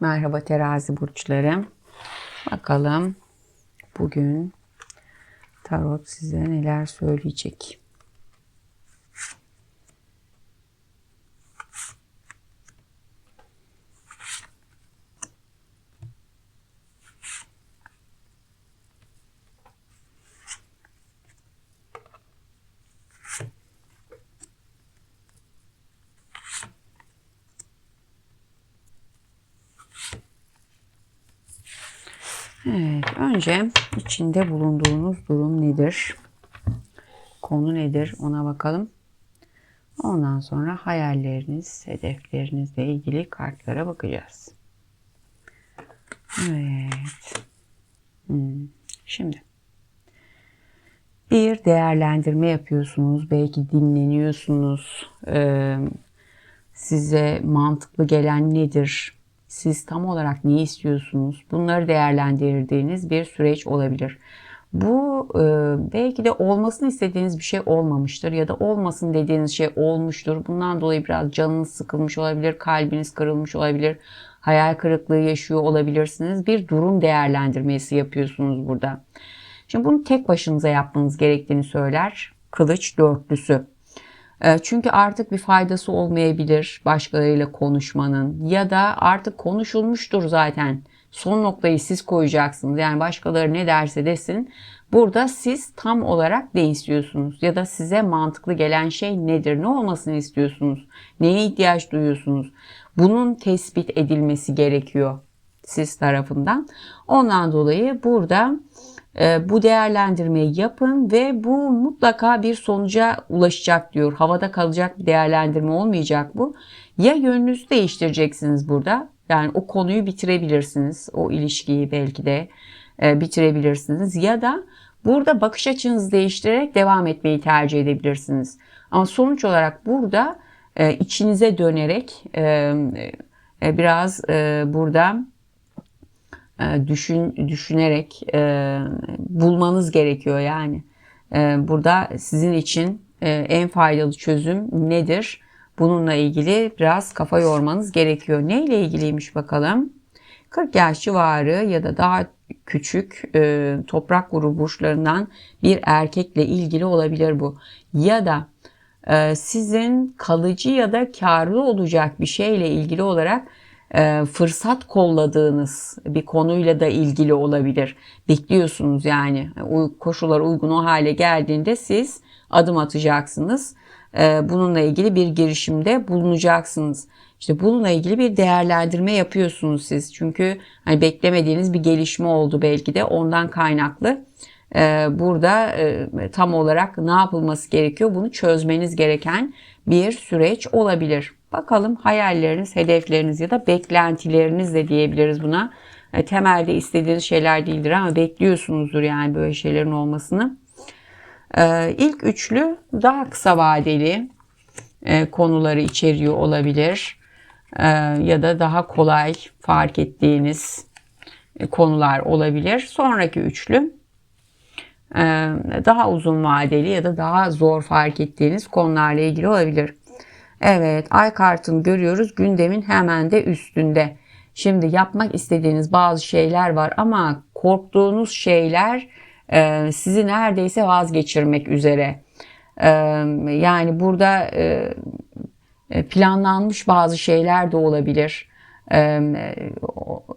Merhaba terazi burçları. Bakalım bugün tarot size neler söyleyecek. Evet, önce içinde bulunduğunuz durum nedir? Konu nedir? Ona bakalım. Ondan sonra hayalleriniz, hedeflerinizle ilgili kartlara bakacağız. Evet. Hmm. Şimdi bir değerlendirme yapıyorsunuz. Belki dinleniyorsunuz. Ee, size mantıklı gelen nedir? Siz tam olarak ne istiyorsunuz? Bunları değerlendirdiğiniz bir süreç olabilir. Bu e, belki de olmasını istediğiniz bir şey olmamıştır ya da olmasın dediğiniz şey olmuştur. Bundan dolayı biraz canınız sıkılmış olabilir, kalbiniz kırılmış olabilir, hayal kırıklığı yaşıyor olabilirsiniz. Bir durum değerlendirmesi yapıyorsunuz burada. Şimdi bunu tek başınıza yapmanız gerektiğini söyler. Kılıç dörtlüsü. Ee, çünkü artık bir faydası olmayabilir başkalarıyla konuşmanın ya da artık konuşulmuştur zaten. Son noktayı siz koyacaksınız. Yani başkaları ne derse desin. Burada siz tam olarak ne istiyorsunuz? Ya da size mantıklı gelen şey nedir? Ne olmasını istiyorsunuz? Neye ihtiyaç duyuyorsunuz? Bunun tespit edilmesi gerekiyor siz tarafından. Ondan dolayı burada bu değerlendirmeyi yapın ve bu mutlaka bir sonuca ulaşacak diyor. Havada kalacak bir değerlendirme olmayacak bu. Ya yönünüzü değiştireceksiniz burada. Yani o konuyu bitirebilirsiniz. O ilişkiyi belki de e, bitirebilirsiniz. Ya da burada bakış açınızı değiştirerek devam etmeyi tercih edebilirsiniz. Ama sonuç olarak burada e, içinize dönerek e, biraz burada düşün düşünerek e, bulmanız gerekiyor yani. E, burada sizin için e, en faydalı çözüm nedir? Bununla ilgili biraz kafa yormanız gerekiyor. Ne ile ilgiliymiş bakalım? 40 yaş civarı ya da daha küçük e, toprak grubu burçlarından bir erkekle ilgili olabilir bu. Ya da e, sizin kalıcı ya da karlı olacak bir şeyle ilgili olarak e, fırsat kolladığınız bir konuyla da ilgili olabilir. Bekliyorsunuz yani koşullar uygun o hale geldiğinde siz adım atacaksınız. E, bununla ilgili bir girişimde bulunacaksınız. İşte bununla ilgili bir değerlendirme yapıyorsunuz siz. Çünkü hani beklemediğiniz bir gelişme oldu belki de ondan kaynaklı. E, burada tam olarak ne yapılması gerekiyor bunu çözmeniz gereken bir süreç olabilir. Bakalım hayalleriniz, hedefleriniz ya da beklentileriniz de diyebiliriz buna. E, temelde istediğiniz şeyler değildir ama bekliyorsunuzdur yani böyle şeylerin olmasını. E, ilk üçlü daha kısa vadeli e, konuları içeriyor olabilir. Ya da daha kolay fark ettiğiniz konular olabilir. Sonraki üçlü daha uzun vadeli ya da daha zor fark ettiğiniz konularla ilgili olabilir. Evet ay kartını görüyoruz gündemin hemen de üstünde. Şimdi yapmak istediğiniz bazı şeyler var ama korktuğunuz şeyler e, sizi neredeyse vazgeçirmek üzere. E, yani burada e, planlanmış bazı şeyler de olabilir.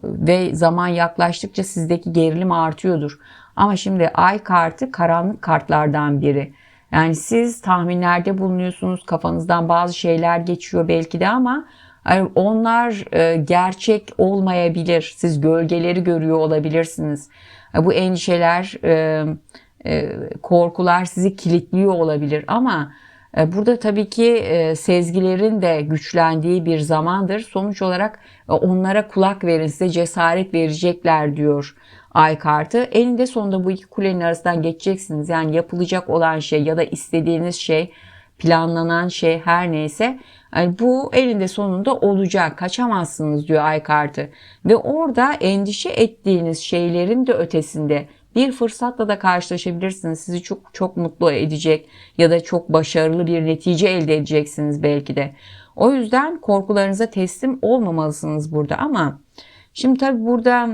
Ve zaman yaklaştıkça sizdeki gerilim artıyordur. Ama şimdi ay kartı karanlık kartlardan biri. Yani siz tahminlerde bulunuyorsunuz, kafanızdan bazı şeyler geçiyor belki de ama onlar e, gerçek olmayabilir. Siz gölgeleri görüyor olabilirsiniz. Bu endişeler, e, e, korkular sizi kilitliyor olabilir ama burada tabii ki sezgilerin de güçlendiği bir zamandır. Sonuç olarak onlara kulak verin, size cesaret verecekler diyor ay kartı. Elinde sonunda bu iki kulenin arasından geçeceksiniz. Yani yapılacak olan şey ya da istediğiniz şey, planlanan şey her neyse yani bu elinde sonunda olacak. Kaçamazsınız diyor ay kartı. Ve orada endişe ettiğiniz şeylerin de ötesinde bir fırsatla da karşılaşabilirsiniz. Sizi çok çok mutlu edecek ya da çok başarılı bir netice elde edeceksiniz belki de. O yüzden korkularınıza teslim olmamalısınız burada ama şimdi tabii burada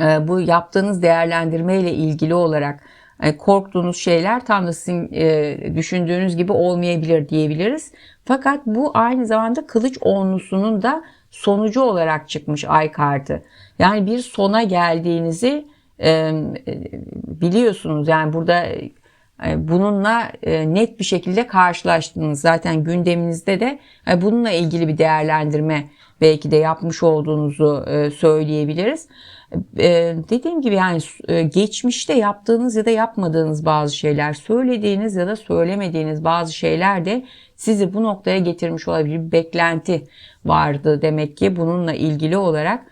bu yaptığınız değerlendirme ile ilgili olarak e, korktuğunuz şeyler tam da sizin e, düşündüğünüz gibi olmayabilir diyebiliriz. Fakat bu aynı zamanda kılıç onlusunun da sonucu olarak çıkmış ay kartı. Yani bir sona geldiğinizi e, biliyorsunuz. Yani burada bununla net bir şekilde karşılaştınız. Zaten gündeminizde de bununla ilgili bir değerlendirme belki de yapmış olduğunuzu söyleyebiliriz. Ee, dediğim gibi yani e, geçmişte yaptığınız ya da yapmadığınız bazı şeyler, söylediğiniz ya da söylemediğiniz bazı şeyler de sizi bu noktaya getirmiş olabilir. Bir beklenti vardı demek ki bununla ilgili olarak.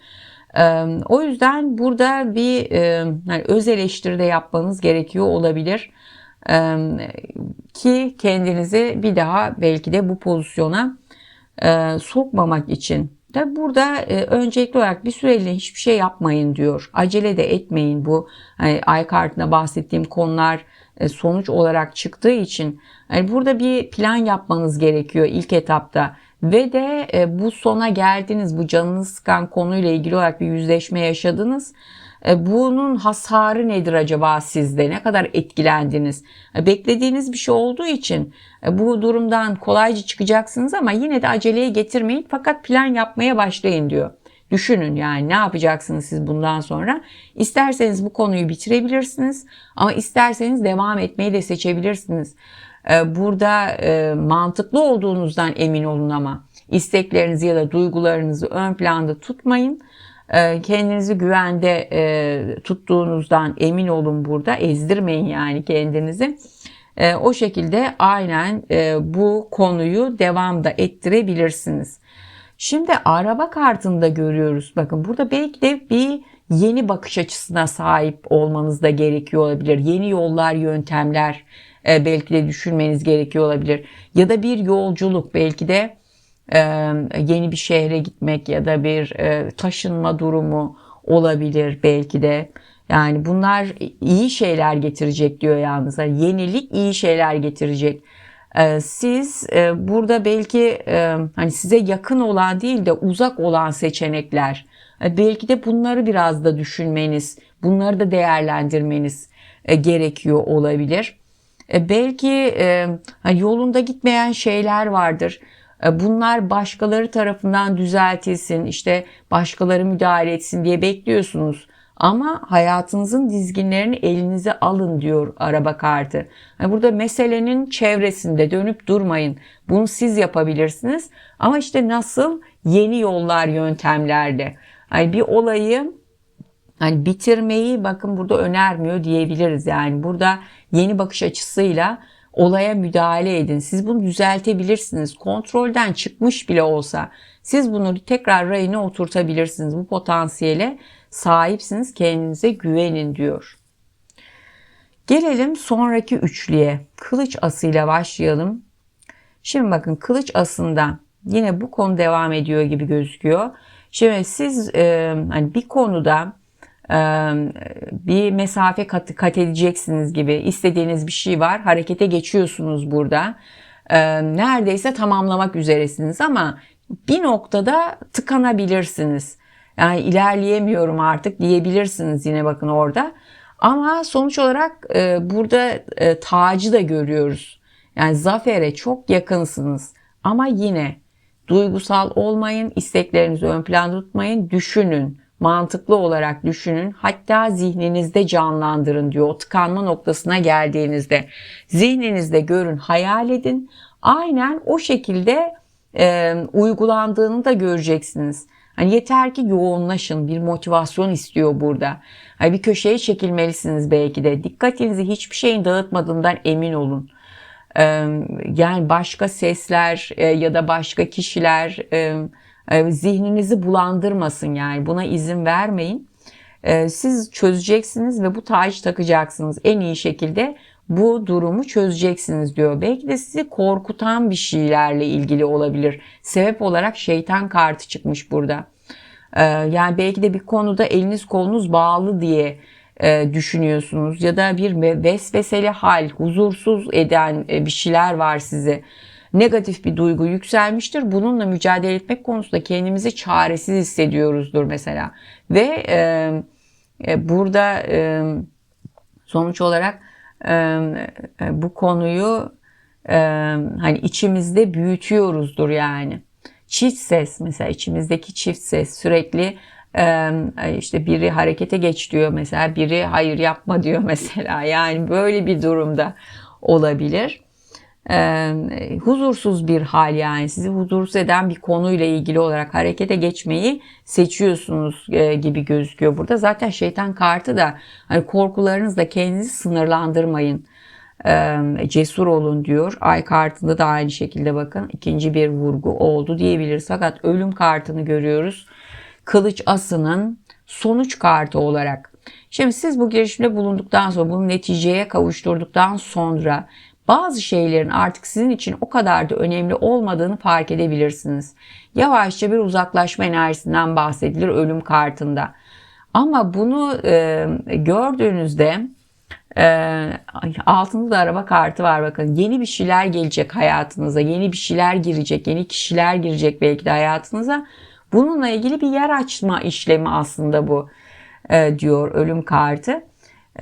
Ee, o yüzden burada bir e, yani öz eleştiri de yapmanız gerekiyor olabilir. Ee, ki kendinizi bir daha belki de bu pozisyona e, sokmamak için Tabi burada e, öncelikli olarak bir süreliğine hiçbir şey yapmayın diyor. Acele de etmeyin bu hani, ay kartında bahsettiğim konular e, sonuç olarak çıktığı için yani burada bir plan yapmanız gerekiyor ilk etapta. Ve de e, bu sona geldiniz, bu canını sıkan konuyla ilgili olarak bir yüzleşme yaşadınız. E, bunun hasarı nedir acaba sizde? Ne kadar etkilendiniz? E, beklediğiniz bir şey olduğu için e, bu durumdan kolayca çıkacaksınız ama yine de aceleye getirmeyin fakat plan yapmaya başlayın diyor. Düşünün yani ne yapacaksınız siz bundan sonra. İsterseniz bu konuyu bitirebilirsiniz ama isterseniz devam etmeyi de seçebilirsiniz. Burada mantıklı olduğunuzdan emin olun ama isteklerinizi ya da duygularınızı ön planda tutmayın kendinizi güvende e, tuttuğunuzdan emin olun burada. Ezdirmeyin yani kendinizi. Ee, o şekilde aynen e, bu konuyu devamda ettirebilirsiniz. Şimdi araba kartında görüyoruz. Bakın burada belki de bir yeni bakış açısına sahip olmanız da gerekiyor olabilir. Yeni yollar, yöntemler e, belki de düşünmeniz gerekiyor olabilir. Ya da bir yolculuk belki de yeni bir şehre gitmek ya da bir taşınma durumu olabilir belki de. Yani bunlar iyi şeyler getirecek diyor yalnız. Yani yenilik iyi şeyler getirecek. Siz burada belki hani size yakın olan değil de uzak olan seçenekler. Belki de bunları biraz da düşünmeniz, bunları da değerlendirmeniz gerekiyor olabilir. Belki hani yolunda gitmeyen şeyler vardır e, bunlar başkaları tarafından düzeltilsin, işte başkaları müdahale etsin diye bekliyorsunuz. Ama hayatınızın dizginlerini elinize alın diyor araba kartı. Yani burada meselenin çevresinde dönüp durmayın. Bunu siz yapabilirsiniz. Ama işte nasıl? Yeni yollar, yöntemlerle. Yani bir olayı hani bitirmeyi bakın burada önermiyor diyebiliriz. Yani burada yeni bakış açısıyla olaya müdahale edin. Siz bunu düzeltebilirsiniz. Kontrolden çıkmış bile olsa siz bunu tekrar rayına oturtabilirsiniz. Bu potansiyele sahipsiniz. Kendinize güvenin diyor. Gelelim sonraki üçlüye. Kılıç asıyla başlayalım. Şimdi bakın kılıç asında yine bu konu devam ediyor gibi gözüküyor. Şimdi siz e, hani bir konuda bir mesafe kat, kat edeceksiniz gibi istediğiniz bir şey var. Harekete geçiyorsunuz burada. Neredeyse tamamlamak üzeresiniz ama bir noktada tıkanabilirsiniz. Yani ilerleyemiyorum artık diyebilirsiniz yine bakın orada. Ama sonuç olarak burada tacı da görüyoruz. Yani zafere çok yakınsınız. Ama yine duygusal olmayın isteklerinizi ön planda tutmayın düşünün mantıklı olarak düşünün. Hatta zihninizde canlandırın diyor. O tıkanma noktasına geldiğinizde zihninizde görün, hayal edin. Aynen o şekilde e, uygulandığını da göreceksiniz. Hani yeter ki yoğunlaşın. Bir motivasyon istiyor burada. Hani bir köşeye çekilmelisiniz belki de. Dikkatinizi hiçbir şeyin dağıtmadığından emin olun. Ee, yani başka sesler e, ya da başka kişiler e, e, zihninizi bulandırmasın yani buna izin vermeyin. E, siz çözeceksiniz ve bu tacı takacaksınız en iyi şekilde bu durumu çözeceksiniz diyor. Belki de sizi korkutan bir şeylerle ilgili olabilir. Sebep olarak şeytan kartı çıkmış burada. E, yani belki de bir konuda eliniz kolunuz bağlı diye düşünüyorsunuz ya da bir vesveseli hal, huzursuz eden bir şeyler var sizi. Negatif bir duygu yükselmiştir. Bununla mücadele etmek konusunda kendimizi çaresiz hissediyoruzdur mesela. Ve e, e, burada e, sonuç olarak e, bu konuyu e, hani içimizde büyütüyoruzdur yani. Çift ses mesela içimizdeki çift ses sürekli işte biri harekete geç diyor mesela biri hayır yapma diyor mesela yani böyle bir durumda olabilir. E, huzursuz bir hal yani sizi huzursuz eden bir konuyla ilgili olarak harekete geçmeyi seçiyorsunuz e, gibi gözüküyor burada. Zaten şeytan kartı da hani korkularınızla kendinizi sınırlandırmayın. E, cesur olun diyor. Ay kartında da aynı şekilde bakın ikinci bir vurgu oldu diyebiliriz. Fakat ölüm kartını görüyoruz. Kılıç asının sonuç kartı olarak. Şimdi siz bu girişimde bulunduktan sonra bunu neticeye kavuşturduktan sonra bazı şeylerin artık sizin için o kadar da önemli olmadığını fark edebilirsiniz. Yavaşça bir uzaklaşma enerjisinden bahsedilir ölüm kartında. Ama bunu e, gördüğünüzde e, altında da araba kartı var bakın. Yeni bir şeyler gelecek hayatınıza. Yeni bir şeyler girecek. Yeni kişiler girecek belki de hayatınıza. Bununla ilgili bir yer açma işlemi aslında bu e, diyor ölüm kartı.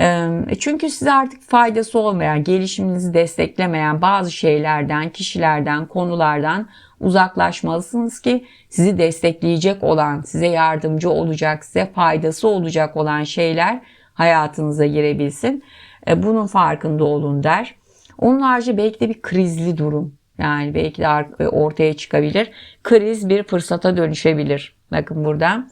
E, çünkü size artık faydası olmayan, gelişiminizi desteklemeyen bazı şeylerden, kişilerden, konulardan uzaklaşmalısınız ki sizi destekleyecek olan, size yardımcı olacak, size faydası olacak olan şeyler hayatınıza girebilsin. E, bunun farkında olun der. Onun harici belki de bir krizli durum. Yani belki de ortaya çıkabilir. Kriz bir fırsata dönüşebilir. Bakın burada.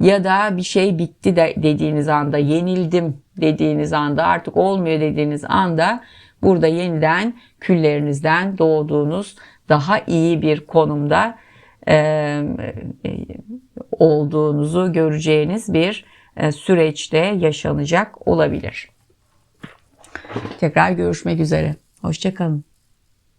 Ya da bir şey bitti de dediğiniz anda, yenildim dediğiniz anda, artık olmuyor dediğiniz anda burada yeniden küllerinizden doğduğunuz daha iyi bir konumda e, olduğunuzu göreceğiniz bir e, süreçte yaşanacak olabilir. Tekrar görüşmek üzere. Hoşçakalın.